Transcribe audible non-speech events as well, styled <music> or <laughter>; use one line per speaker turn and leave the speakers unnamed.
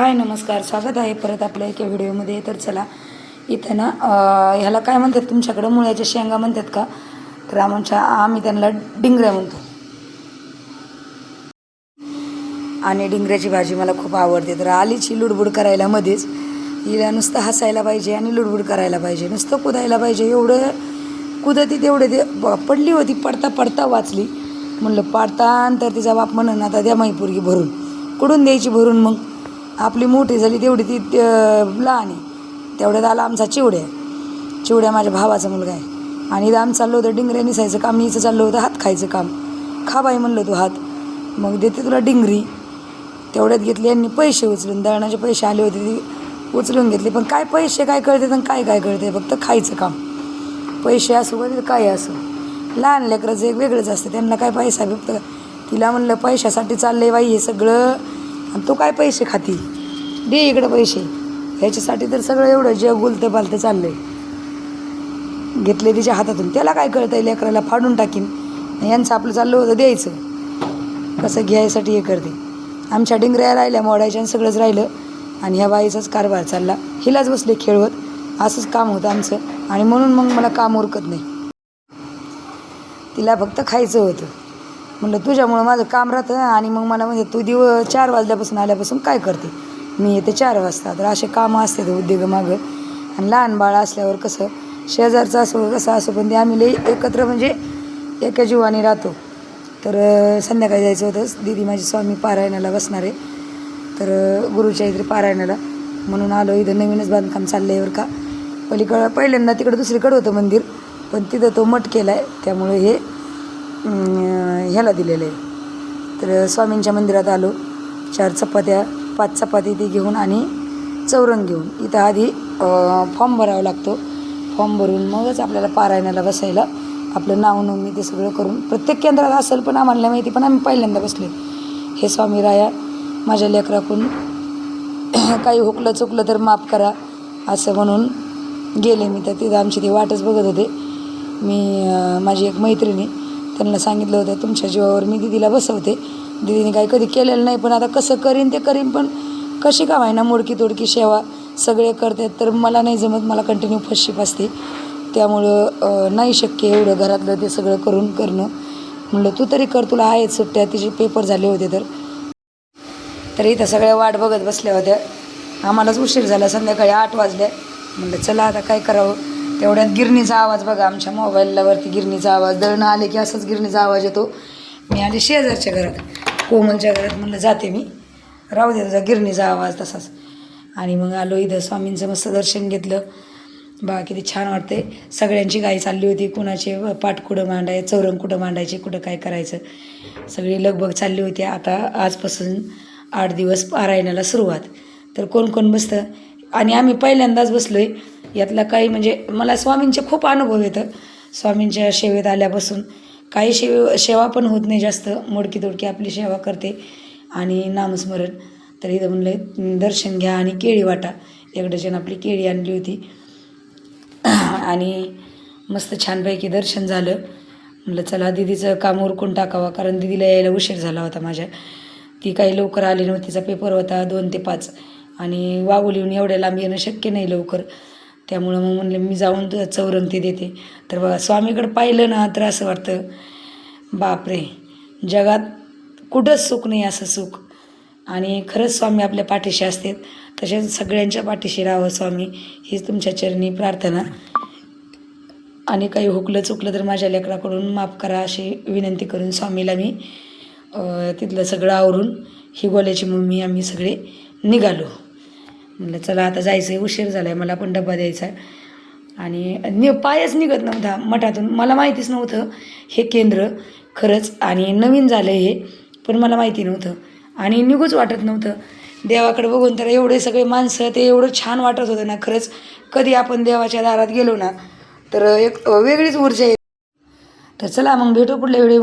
हाय नमस्कार. स्वागत आहे परत आपल्या एका व्हिडिओमध्ये. तर चला इथं ना ह्याला काय म्हणतात तुमच्याकडं? मुळ्याच्या शेंगा म्हणतात का? तर आमच्या आम्ही त्यांना डिंगऱ्या म्हणतो. आणि डिंगऱ्याची भाजी मला खूप आवडते. तर आलीची लुडबुड करायला मध्येच हिला नुसतं हसायला पाहिजे आणि लुडबुड करायला पाहिजे. नुसतं कुदायला पाहिजे. एवढं कुदती तेवढे ते ब- पडली होती पडता पडता वाचली. म्हणलं पाडता तर तिचा बाप म्हणून आता द्या मैपुरगी भरून. कुठून द्यायची भरून मग? आपली मोठी झाली तेवढी ती लहान आहे. तेवढ्यात आला आमचा चिवड्या. चिवड्या माझ्या भावाचा मुलगा आहे. आणि इथं आम्ही चाललो होतं डिंगऱ्या निसायचं काम आणि हिचं चाललं होतं हात खायचं काम. खा बाई म्हणलं तू हात. मग देते तुला डिंगरी. तेवढ्यात घेतली यांनी पैसे उचलून दळणाचे पैसे आले होते ती उचलून घेतले. पण काय पैसे काय कळते आणि काय काय कळते? फक्त खायचं काम. पैसे असो का काय असो. लहान लेकराचं एक वेगळंच असतं. त्यांना काय पैसा फक्त तिला म्हणलं पैशासाठी चाललं आहे बाई हे सगळं. आणि तू काय पैसे खाती? दे इकडं पैसे. ह्याच्यासाठी तर सगळं एवढं जग गुलतं पालतं चाललंय. घेतले तिच्या हातातून. त्याला काय कळतं आहे लेकराला फाडून टाकीन. यांचं आपलं चाललं होतं द्यायचं. कसं घ्यायसाठी हे करते. आमच्या डिंगऱ्या राहिल्या मोडायच्या आणि सगळंच राहिलं. आणि ह्या बाईचाच कारभार चालला. हिलाच बसले खेळवत. असंच काम होतं आमचं. आणि म्हणून मग मला काम उरकत नाही. तिला फक्त खायचं होतं. म्हणलं तुझ्यामुळं माझं काम राहतं आणि मग मला म्हणजे तू दिव चार वाजल्यापासून आल्यापासून काय करते? मी येते चार वाजता. तर असे कामं असते ते उद्योगमागं आणि लहान बाळ असल्यावर कसं शेजारचं असो कसं असो पण ते आम्ही लई एकत्र म्हणजे एका जीवाने राहतो. तर संध्याकाळी जायचं होतं. दिदी माझी स्वामी पारायणाला बसणार आहे. तर अं, गुरुच्या इथे पारायणाला. म्हणून आलो इथं. नवीनच बांधकाम चाललं आहे बरं का. पलीकडं पहिल्यांदा तिकडं दुसरीकडं होतं मंदिर. पण तिथं तो मठ केला आहे त्यामुळे हे ह्याला दिलेलं आहे. तर स्वामींच्या मंदिरात आलो. चार चपात्या पाच चपाती ती घेऊन आणि चौरंग घेऊन. इथं आधी फॉर्म भरावा लागतो. फॉर्म भरून मगच आपल्याला पारायणाला बसायला आपलं नाव नोंदणी ते सगळं करून. प्रत्येक केंद्रात असेल पण आम्हाला माहिती पण आम्ही पहिल्यांदा बसले. हे स्वामी राया माझ्या लेकराकून <clears throat> काही हुकलं चुकलं तर माफ करा असं म्हणून गेले मी. तर तिथं आमची ती वाटच बघत होते. मी माझी एक मैत्रिणी त्यांना सांगितलं होतं तुमच्या जीवावर मी दिदीला बसवते. दिदीने काही कधी केलेलं नाही पण आता कसं करीन ते करीन पण कशी का व्हायना मोडकी तोडकी सेवा सगळे करतात तर मला नाही जमत मला कंटिन्यू फर्स्टशिप असते. त्यामुळं नाही शक्य एवढं घरातलं ते सगळं करून करणं. म्हणलं तू तरी कर तुला आहेत सुट्ट्या तिचे पेपर झाले होते तर. तर इथं सगळ्या वाट बघत बसल्या होत्या. आम्हालाच उशीर झाला संध्याकाळी आठ वाजल्या म्हणलं चला आता काय करावं? तेवढ्यात गिरणीचा आवाज बघा आमच्या मोबाईललावरती गिरणीचा आवाज. दळणं आले की असंच गिरणीचा आवाज येतो. मी आले शेजारच्या घरात. कोमलच्या घरात म्हणलं जाते मी. राहू दे तुझा गिरणीचा आवाज तसाच. आणि मग आलो इथं. स्वामींचं मस्त दर्शन घेतलं. बा किती छान वाटते सगळ्यांची गाई चालली होती. कुणाचे पाठ कुठं मांडाय चौरंग कुठं मांडायचे कुठं काय करायचं. सगळी लगबग चालली होती. आता आजपासून आठ दिवस पारायणाला सुरुवात. तर कोण कोण बसतं? आणि आम्ही पहिल्यांदाच बसलो आहे यातला काही म्हणजे मला स्वामींचे खूप अनुभव येतं. स्वामींच्या सेवेत आल्यापासून. काही शेव सेवा पण होत नाही जास्त. मोडकी तोडकी आपली सेवा करते. आणि नामस्मरण. तर इथं म्हणलं दर्शन घ्या आणि केळी वाटा. एक डझन आपली केळी आणली होती. आणि मस्त छानपैकी दर्शन झालं. म्हटलं चला दिदीचं काम उरकून टाकावा कारण दिदीला यायला उशीर झाला होता माझ्या. ती काही लवकर आली नव्हती तिचा पेपर होता दोन ते पाच. आणि वागोलीहून एवढ्या लांब येणं शक्य नाही लवकर. त्यामुळं मग म्हणलं मी जाऊन चौरंगती देते. तर बघा स्वामीकडं पाहिलं ना तर असं वाटतं बापरे जगात कुठंच सुख नाही असं सुख. आणि खरंच स्वामी आपल्या पाठीशी असतात. तसेच सगळ्यांच्या पाठीशी राहावं स्वामी हीच तुमच्या चरणी प्रार्थना. आणि काही हुकलं चुकलं तर माझ्या लेकराकडून माफ करा अशी विनंती करून स्वामीला मी तिथलं सगळं आवरून हिगोल्याची मम्मी आम्ही सगळे निघालो. म्हटलं चला आता जायचं आहे उशीर झाला आहे मला पण डबा द्यायचा आहे. आणि नि पायच निघत नव्हता मठातून. मला माहितीच नव्हतं हे केंद्र खरंच आणि नवीन झालं हे पण मला माहिती नव्हतं. आणि निघूच वाटत नव्हतं. देवाकडे बघून तर एवढे सगळे माणसं ते एवढं छान वाटत होतं ना खरंच. कधी आपण देवाच्या दारात गेलो ना तर एक वेगळीच ऊर्जा येते. तर चला मग भेटू पुढल्या व्हिडिओमध्ये.